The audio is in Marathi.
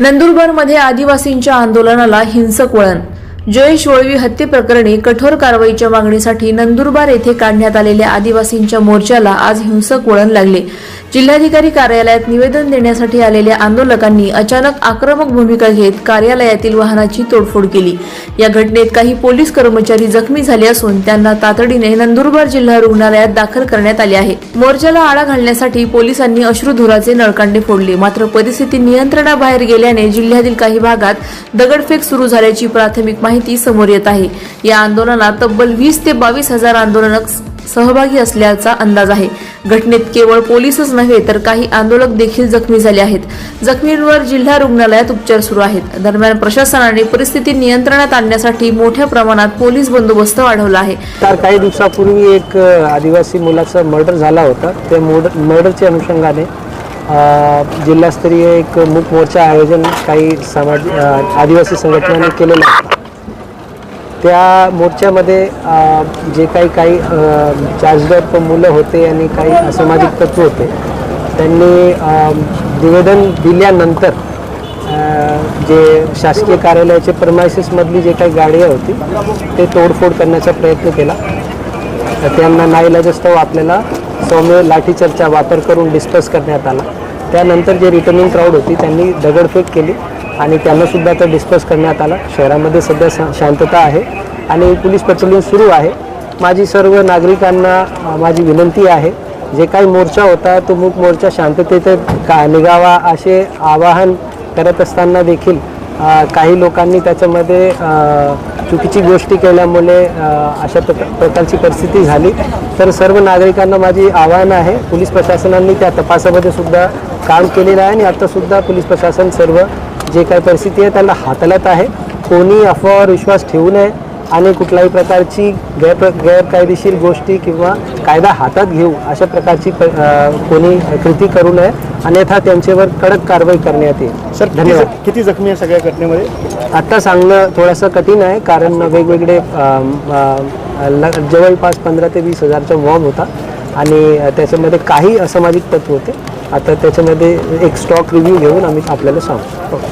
नंदुरबारमध्ये आदिवासींच्या आंदोलनाला हिंसक वळण. जयेश वळवी हत्येप्रकरणी कठोर कारवाईच्या मागणीसाठी नंदुरबार येथे काढण्यात आलेल्या आदिवासींच्या मोर्चाला आज हिंसक वळण लागले. जिल्हाधिकारी कार्यालयात निवेदन देण्यासाठी आलेल्या आंदोलकांनी अचानक आक्रमक भूमिका घेत कार्यालयातील वाहनाची तोडफोड केली. या घटनेत काही पोलीस कर्मचारी जखमी झाले असून त्यांना तातडीने नंदुरबार जिल्हा रुग्णालयात दाखल करण्यात आले आहे. मोर्चाला आळा घालण्यासाठी पोलिसांनी अश्रुधुराचे नळकांडे फोडले. मात्र परिस्थिती नियंत्रणाबाहेर गेल्याने जिल्ह्यातील काही भागात दगडफेक सुरू झाल्याची प्राथमिक माहिती समोर येत आहे. या आंदोलनात तब्बल वीस ते बावीस हजार आंदोलनक सहभागी असल्याचा अंदाज आहे. घटनेत केवळ पोलीसच नव्हे तर काही आंदोलक देखील जखमी झाले आहेत. जखमींवर जिल्हा रुग्णालयात उपचार सुरू आहेत. दरम्यान प्रशासनाने परिस्थिती नियंत्रणात आणण्यासाठी मोठ्या प्रमाणात पोलीस बंदोबस्त वाढवला आहे. तर काही दिवसापूर्वी एक आदिवासी मुलाचा मर्डर झाला होता. त्या मर्डर मर्डरच्या अनुषंगाने जिल्हास्तरीय एक मूक मोर्चा आयोजन काही समाज आदिवासी संघटनांनी केलेलं आहे. त्या मोर्चामध्ये जे काही काही चार्जदार मुलं होते आणि काही असामाजिक तत्व होते त्यांनी निवेदन दिल्यानंतर जे शासकीय कार्यालयाचे प्रमायसेसमधली जे काही गाड्या होती ते तोडफोड करण्याचा प्रयत्न केला. तर त्यांना नाईलाजस्तव आपल्याला सौम्य लाठीचार्जचा वापर करून डिस्कस करण्यात आला. त्यानंतर जे रिटर्निंग क्राऊड होती त्यांनी दगडफेक केली. आणि त्यांनासुद्धा तर डिस्कस करण्यात आला. शहरामध्ये सध्या शांतता आहे आणि पोलीस पेट्रोलिंग सुरू आहे. माझी सर्व नागरिकांना माझी विनंती आहे जे काही मोर्चा होता तो मूक मोर्चा शांततेत का निघावा असे आवाहन करत असताना देखील काही लोकांनी त्याच्यामध्ये चुकीची गोष्टी केल्यामुळे अशा प्रकारची परिस्थिती झाली. तर सर्व नागरिकांना माझी आव्हान आहे. पोलीस प्रशासनाने त्या तपासामध्ये सुद्धा काम केलेलं आहे आणि आत्तासुद्धा पोलीस प्रशासन सर्व जे काही परिस्थिती आहे त्याला हाताळत आहे. कोणी अफवावर विश्वास ठेवू नये आणि कुठल्याही प्रकारची गैर गैरकायदेशीर गोष्टी किंवा कायदा हातात घेऊ अशा प्रकारची कोणी कृती करू नये अन्यथा त्यांच्यावर कडक कारवाई करण्यात येईल. सर धन्यवाद. किती जखमी आहे सगळ्या घटनेमध्ये? आत्ता सांगणं थोडंसं कठीण आहे कारण वेगवेगळे जवळपास पंधरा ते वीस हजारचा मॉब होता आणि त्याच्यामध्ये काही असामाजिक तत्व होते. आता त्याच्यामध्ये एक स्टॉक रिव्ह्यू घेऊन आम्ही आपल्याला सांगू.